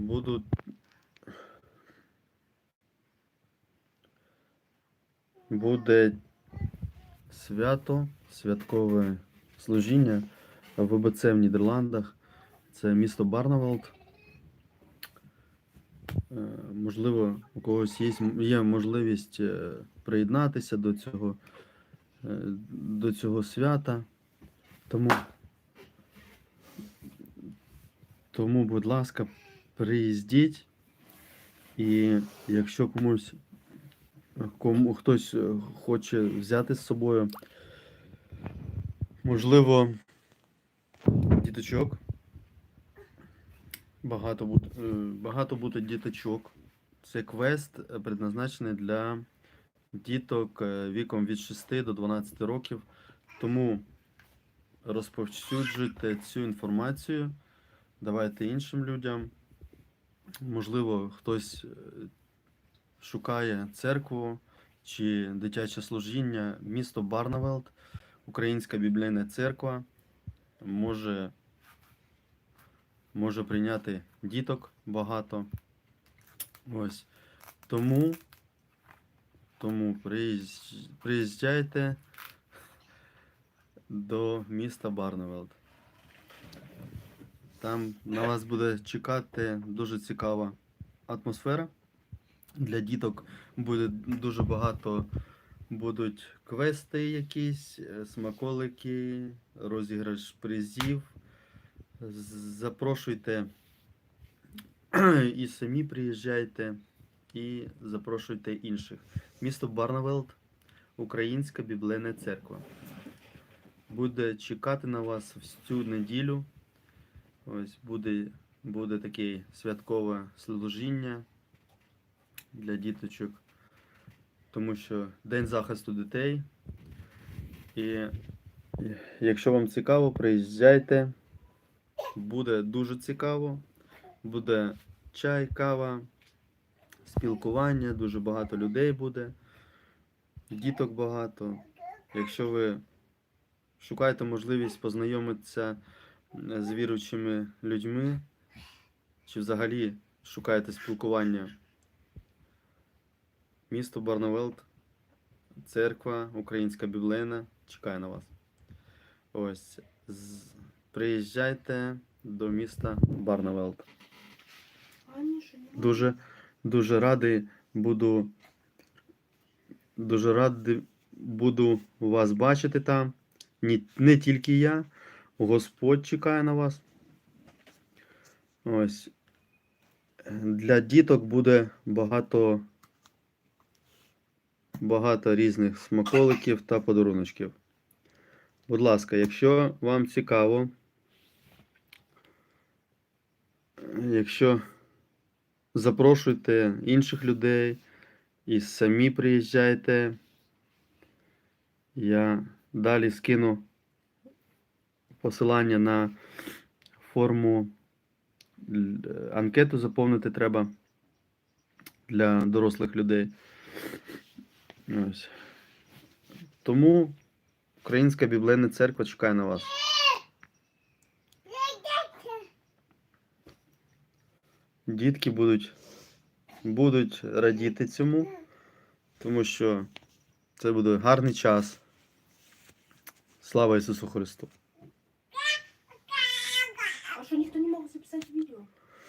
будуть буде свято, святкове служіння в ВБЦ в Нідерландах. Це місто Барнавелд. Е, Можливо, у когось є, є можливість е, приєднатися до цього, е, до цього свята. Тому, тому, будь ласка, приїздіть. І якщо комусь кому хтось е, хоче взяти з собою, можливо, діточок. Багато буде, багато буде діточок. Це квест е, предназначений для діток е, віком від 6 до 12 років. Тому розповсюджуйте цю інформацію, давайте іншим людям. Можливо, хтось е, шукає церкву чи дитяче служіння, місто Барнавелд, Українська біблійна церква може, може прийняти діток багато. Ось. Тому, тому приїзд- приїжджайте до міста Барневелд. Там на вас буде чекати дуже цікава атмосфера. Для діток буде дуже багато будуть квести якісь, е, смаколики, розіграш призів. Запрошуйте і самі приїжджайте, і запрошуйте інших. Місто Барнавелд, Українська біблійна церква. Буде чекати на вас всю неділю. Ось буде, буде таке святкове служіння для діточок, тому що День захисту дітей. І якщо вам цікаво, приїжджайте. Буде дуже цікаво. Буде чай, кава, спілкування, дуже багато людей буде, діток багато. Якщо ви шукаєте можливість познайомитися з віруючими людьми, чи взагалі шукаєте спілкування, місто Барнавелд, церква Українська біблейна чекає на вас. Ось. з- Приїжджайте до міста Барнавелд. Дуже, дуже радий буду. Дуже радий буду вас бачити там. Ні, не тільки я. Господь чекає на вас. Ось. Для діток буде багато, багато різних смаколиків та подаруночків. Будь ласка, якщо вам цікаво, якщо запрошуйте інших людей і самі приїжджайте. Я далі скину посилання на форму анкету заповнити треба для дорослих людей. Ось. Тому Українська біблійна церква чекає на вас. Дітки будуть, будуть радіти цьому, тому що це буде гарний час. Слава Ісусу Христу!